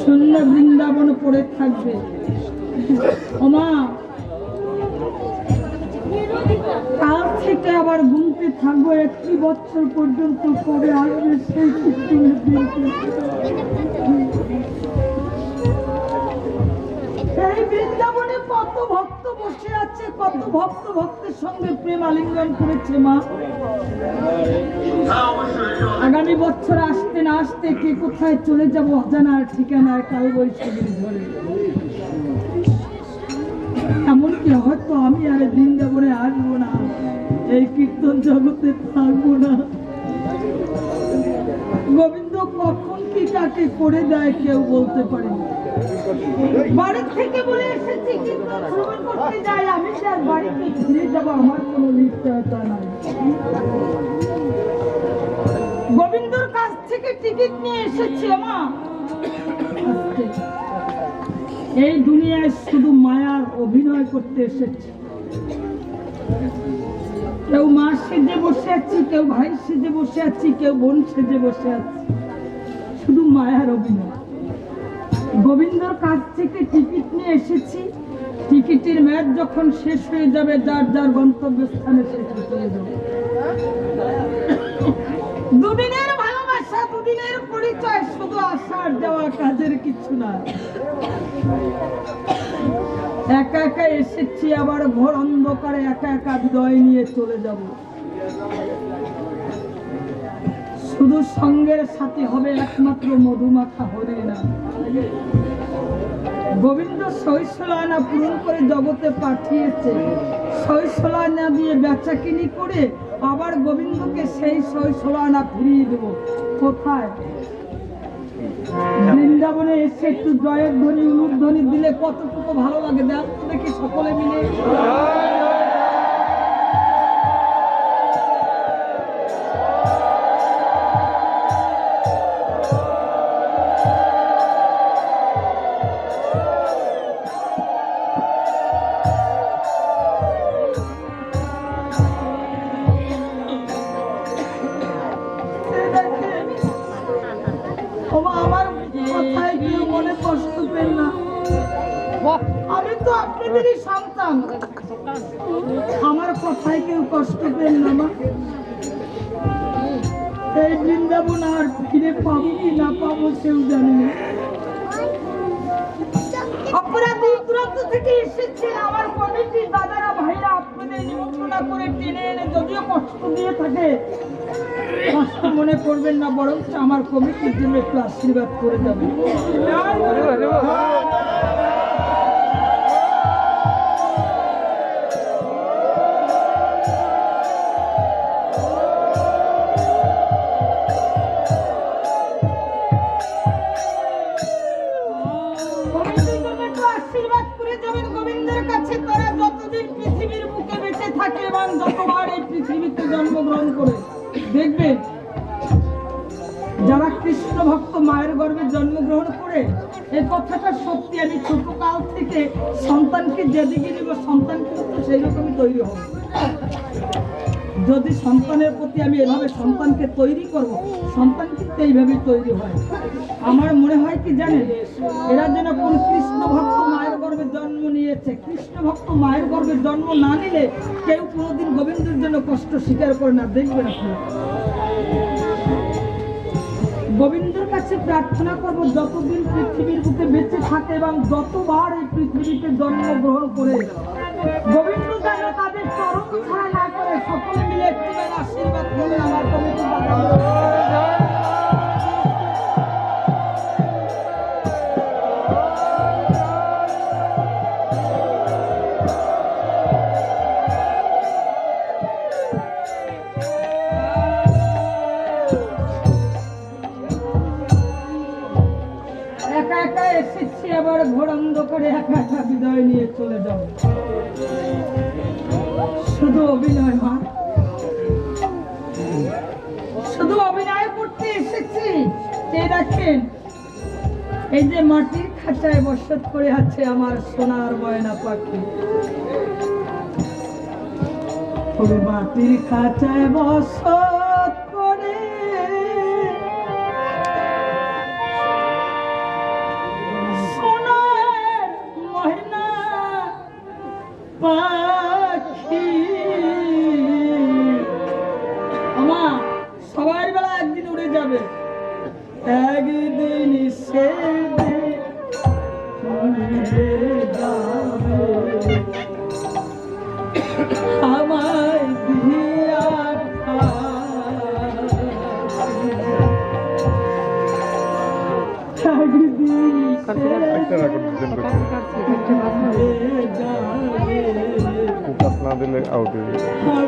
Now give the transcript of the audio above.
শূন্য বৃন্দাবন পড়ে থাকবে। ওমা কাল থেকে আবার গুনতে থাকব একটি বছর পর্যন্ত পরে আসবে সেই বৃন্দাবনে কত ভক্ত বসে আছে, কত ভক্ত ভক্তের সঙ্গে প্রেম আলিঙ্গন করেছে মা। আগামী বছর আসতে না আসতে কে কোথায় চলে যাব অজানার ঠিকানায় কাল বৈশাখীর ঝরে এমনকি হয়তো আমি আর বৃন্দাবনে আসব না, এই কীর্তন জগতে থাকব না। গোবিন্দ কখন কি কাকে করে দেয় কেউ বলতে পারে না। থেকে বলে এসেছি করতে যাই আমি আর বাড়িতে আমার নিশ্চয়তা নাই। গোবিন্দর কাছ থেকে টিকিট নিয়ে এসেছি মা এই দুনিয়ায় শুধু মায়ার অভিনয় করতে এসেছি। কেউ মা সেজে বসে আছি, কেউ ভাই সেজে বসে আছি, কেউ বোন সেজে বসে আছি। শুধু মায়ার অভিনয়। গোবিন্দর কাছ থেকে টিকিট নিয়ে এসেছি। টিকিটের ম্যাচ যখন শেষ হয়ে যাবে, যার যার গন্তব্যস্থানে সেটা চলে যাবে। দুদিনের ভালোবাসা, দুদিনের পরিচয়, শুধু আসার যাওয়া কাজের কিছু না। একা একা এসেছি, আবার ঘর অন্ধকারে একা একা বিদয় নিয়ে চলে যাব। শুধু সঙ্গের সাথে হবে একমাত্র মধুমাখা হরে না। গোবিন্দ শৈশলায়না পূরণ করে জগতে পাঠিয়েছে। শৈশলায়না দিয়ে বেচা কিনি করে আবার গোবিন্দকে সেই শৈশলায়না ফিরিয়ে দেবো। কোথায়? বৃন্দাবনে এসে একটু জয়ের ধ্বনি উলুর ধ্বনি দিলে কতটুকু ভালো লাগে? দেখ দেখি সকলে মিলে। মনে কষ্ট পেন না। আমি তো আপনাদেরই সন্তান। আমার কথায় কেউ কষ্ট পেন না মা। এই বৃন্দাবন আর ফিরে পাবো কি না পাবো কেউ জানি না। দূর দূরান্ত থেকে এসেছেন আমার কমিটির দাদারা ভাইরা আপনাদের নিমন্ত্রণা করে টেনে এনে যদিও কষ্ট দিয়ে থাকে কষ্ট মনে করবেন না, বরং আমার কমিটির জন্য একটু আশীর্বাদ করে যাবেন। যতদিন পৃথিবীর থাকে এবং যতবার এই পৃথিবীতে জন্মগ্রহণ করে দেখবেন, যারা কৃষ্ণ ভক্ত মায়ের গর্ভে জন্মগ্রহণ করে, এই কথাটা সত্যি আমি ছোট কাল থেকে সন্তানকে যেদিকে নেব সন্তান কিন্তু সেই রকমই তৈরি হবে। যদি সন্তানের প্রতি আমি এভাবে সন্তানকে তৈরি করব, সন্তান কিন্তু এইভাবেই তৈরি হয়। আমার মনে হয় কি জানেন, এরা যেন কোন কৃষ্ণ ভক্ত মায়ের গর্ভে জন্ম নিয়েছে, কৃষ্ণ ভক্ত মায়ের গর্ভে জন্ম না নিলে কেউ কোনোদিন গোবিন্দের জন্য কষ্ট স্বীকার করে না, দেখবেন আপনি। গোবিন্দর কাছে প্রার্থনা করব, যতদিন পৃথিবীর বুকে বেঁচে থাকে এবং যতবার এই পৃথিবীতে জন্মগ্রহণ করে, গোবিন্দ এসেছি আবার ঘোর অন্ধকারে একা একা বিদায় নিয়ে চলে যাব শুধু অভিনয় মা শুধু অভিনয় করতে এসেছি। এই দেখেন? এই যে মাটির খাঁচায় বসত করে আছে আমার সোনার ময়না পাখি। মাটির খাঁচায় বসত যাবে। একদিন সে আমায় দিয়া ফোকাস না দিলে আউট হয়ে যাবে